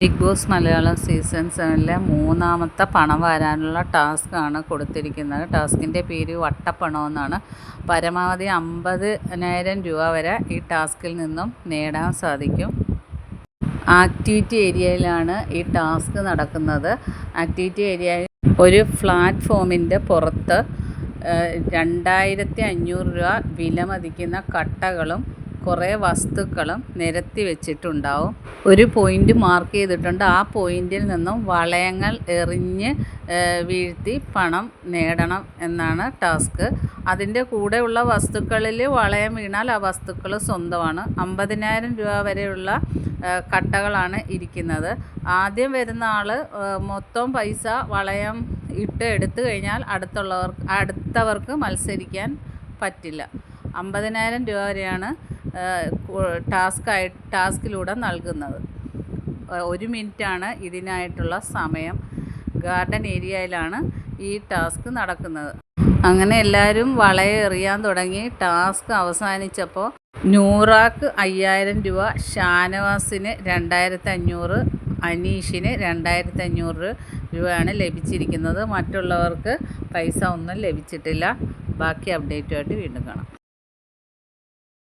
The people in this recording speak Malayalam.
ബിഗ് ബോസ് മലയാളം സീസൺ സെവനിലെ മൂന്നാമത്തെ പണം വരാനുള്ള ടാസ്ക് ആണ് കൊടുത്തിരിക്കുന്നത്. ടാസ്കിന്റെ പേര് വട്ടപ്പണമെന്നാണ്. പരമാവധി അമ്പതിനായിരം രൂപ വരെ ഈ ടാസ്കിൽ നിന്നും നേടാൻ സാധിക്കും. ആക്ടിവിറ്റി ഏരിയയിലാണ് ഈ ടാസ്ക് നടക്കുന്നത്. ആക്ടിവിറ്റി ഏരിയയിൽ ഒരു പ്ലാറ്റ്ഫോമിന്റെ പുറത്ത് രണ്ടായിരത്തി അഞ്ഞൂറ് രൂപ വില മതിക്കുന്ന കട്ടകളും കുറേ വസ്തുക്കളും നിരത്തി വെച്ചിട്ടുണ്ടാവും. ഒരു പോയിന്റ് മാർക്ക് ചെയ്തിട്ടുണ്ട്. ആ പോയിന്റിൽ നിന്നും വളയങ്ങൾ എറിഞ്ഞ് വീഴ്ത്തി പണം നേടണം എന്നാണ് ടാസ്ക്. അതിന്റെ കൂടെയുള്ള വസ്തുക്കളിൽ വളയം വീണാൽ ആ വസ്തുക്കൾ സ്വന്തമാണ്. അമ്പതിനായിരം രൂപ വരെയുള്ള കട്ടകളാണ് ഇരിക്കുന്നത്. ആദ്യം വരുന്ന ആൾ മൊത്തം പൈസ വളയം ഇട്ട് എടുത്തു കഴിഞ്ഞാൽ അടുത്തുള്ളവർക്ക് അടുത്തവർക്ക് മത്സരിക്കാൻ പറ്റില്ല. അമ്പതിനായിരം രൂപ വരെയാണ് ടാസ്ക്കായി ടാസ്കിലൂടെ നൽകുന്നത്. ഒരു മിനിറ്റാണ് ഇതിനായിട്ടുള്ള സമയം. ഗാർഡൻ ഏരിയയിലാണ് ഈ ടാസ്ക് നടക്കുന്നത്. അങ്ങനെ എല്ലാവരും വളയെ എറിയാൻ തുടങ്ങി. ടാസ്ക് അവസാനിച്ചപ്പോൾ നൂറാക്ക് അയ്യായിരം രൂപ ഷാനവാസിന് രണ്ടായിരത്തി അഞ്ഞൂറ് അനീഷിന് രണ്ടായിരത്തി അഞ്ഞൂറ് രൂപയാണ് ലഭിച്ചിരിക്കുന്നത്. മറ്റുള്ളവർക്ക് പൈസ ഒന്നും ലഭിച്ചിട്ടില്ല. ബാക്കി അപ്ഡേറ്റുമായിട്ട് വീണ്ടും കാണാം.